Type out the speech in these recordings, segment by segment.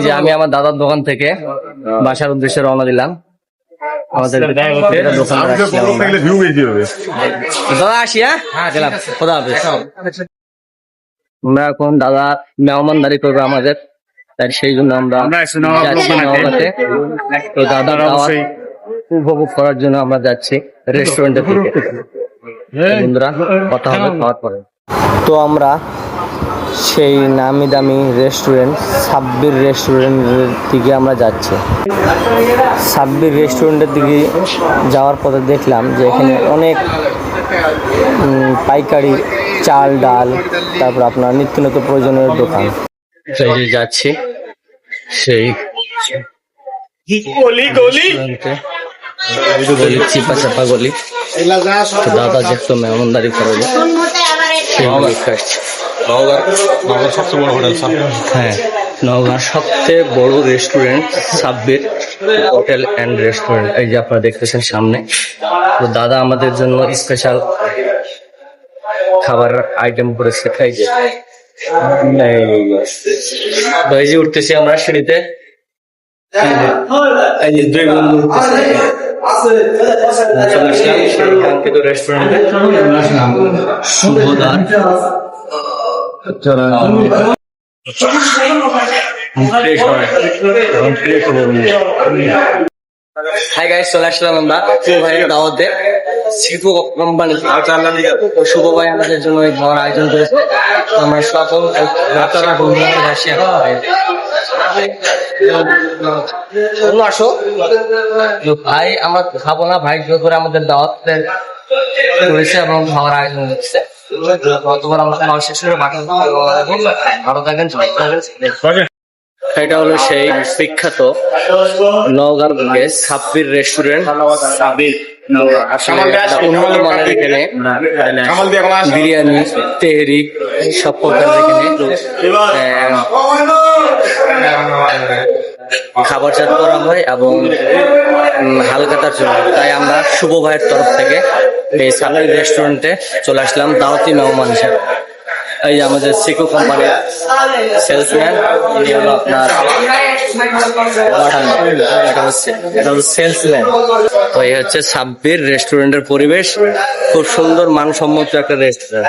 এই যে আমি আমার দাদার দোকান থেকে বাসার উদ্দেশ্যে রওনা দিলাম। আমাদের দাদা আসি হ্যাঁ? গেলাম। খোদা হাফেজ। আমরা এখন দাদা মেহমানদারি করবে আমাদের। তাই সেই জন্য আমরা। তো দাদার উপভোগ করার জন্য আমরা যাচ্ছি রেস্টুরেন্টে বন্ধুরা কথা হবে খাওয়ার পরে। তো আমরা সেই নামি দামি রেস্টুরেন্ট সাব্বির রেস্টুরেন্টের দিকে আমরা যাচ্ছি। সাব্বির রেস্টুরেন্টের দিকে যাওয়ার পথে দেখলাম যে এখানে অনেক পাইকারি চাল ডাল তারপর আপনার নিত্য নতুন প্রয়োজনীয় দোকান। যাচ্ছি সেই গলি গলি। গলি চিপা চাপা গলি। তো দাদা যেহেতু মেহমানদারি করবে গলি সবচেয়ে বড় হোটেল হ্যাঁ নওগাঁর সবচেয়ে বড় restaurant Sabbir hotel and restaurant এই যে আপনারা দেখতেছেন সামনে তো দাদা আমাদের জন্য স্পেশাল খাবার আইটেম করেছে। এই যে এই যে উঠতেছি আমরা সিঁড়িতে। এই যে- এই যে দুই বন্ধু উঠতেছে। চলে আসলাম সেই কাঙ্ক্ষিত রেস্টুরেন্টে শুভদার হাই গাইস চলে আসলাম আমরা। শুভ ভাইয়ের দাওয়াতে। শিল্প কোম্পানি শুভ ভাই আমাদের জন্য এই খাওয়ার আয়োজন করেছে। আমরা সকল বন্ধুরা আসি তোমরা আসো। ভাই আমরা খাব না। ভাই জোর করে আমাদের দাওয়াত করেছে এবং খাওয়ার আয়োজন করেছে এটা হলো সেই বিখ্যাত নওগাঁর বুকে সাব্বির রেস্টুরেন্ট সাব্বির উন্নত মানের এখানে। বিরিয়ানি তেহরি সব প্রকার এখানে আহ, খাবার চাট করা হয় এবং উম, হালকাতার জন্য। তাই আমরা শুভ ভাইয়ের তরফ থেকে এই সালারি রেস্টুরেন্টে চলে আসলাম, দাওয়াতি মেহমান হিসেবে। এই আমাদের সিকো কোম্পানির সেলসম্যান ইনি হলো আপনার এটা হচ্ছে সেলসম্যান তো এই হচ্ছে সাব্বির রেস্টুরেন্টের পরিবেশ। খুব সুন্দর, মানসম্মত একটা রেস্টুরেন্ট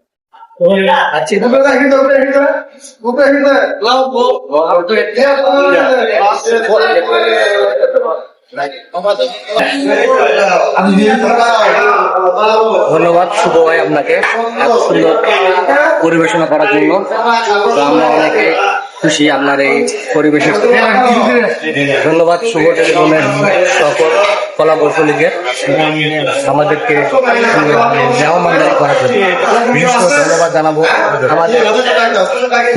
ধন্যবাদ, শুভ ভাই আপনাকে। এত সুন্দর পরিবেশনা করার জন্য। আমরা অনেকে খুশি আপনার এই পরিবেশের ধন্যবাদ, শুভ টেলিফোনের সকল কলাকৌশলীকে আমাদেরকে মেহমানদারি করার জন্য। বিশেষ করে ধন্যবাদ জানাব আমাদের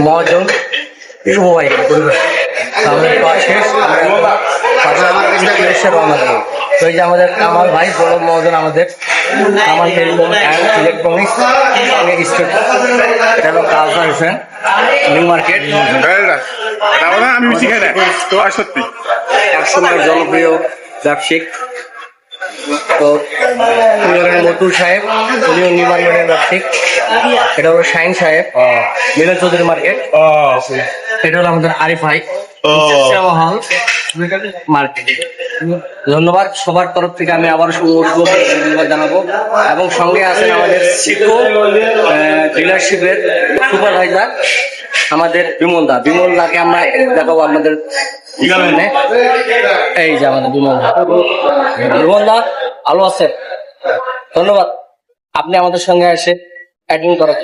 মহাজন শুভ ভাই আমাদের শেষ। উদ্দেশ্যে রওনা দেবো তো এই যে আমাদের কামাল ভাই বড় মহাজন আমাদের। অ্যান্ড ইলেকট্রনিক্স স্টেট এটা হলো কাউসার হোসেন নিউ মার্কেট। আমি সত্যি। একসময় জনপ্রিয় ব্যবসায়িক তো মতুল সাহেব উনিও নিউ মার্কেটের ব্যবসায়িক এটা হলো শাহিন সাহেব মিলন চৌধুরী মার্কেট। এটা হলো আমাদের আরিফ ভাই হল মার্কেট। ধন্যবাদ সবার তরফ থেকে আমি আবার ধন্যবাদ জানাব। এবং সঙ্গে আছেন আমাদের সিকো ডিলারশিপের সুপারভাইজার আমাদের বিমল দা বিমল দাকে আমরা দেখাবো আমাদের এই যে আমাদের বিমল দা বিমল দা আলো আছে ধন্যবাদ। আপনি আমাদের সঙ্গে এসে অ্যাডমিন করার।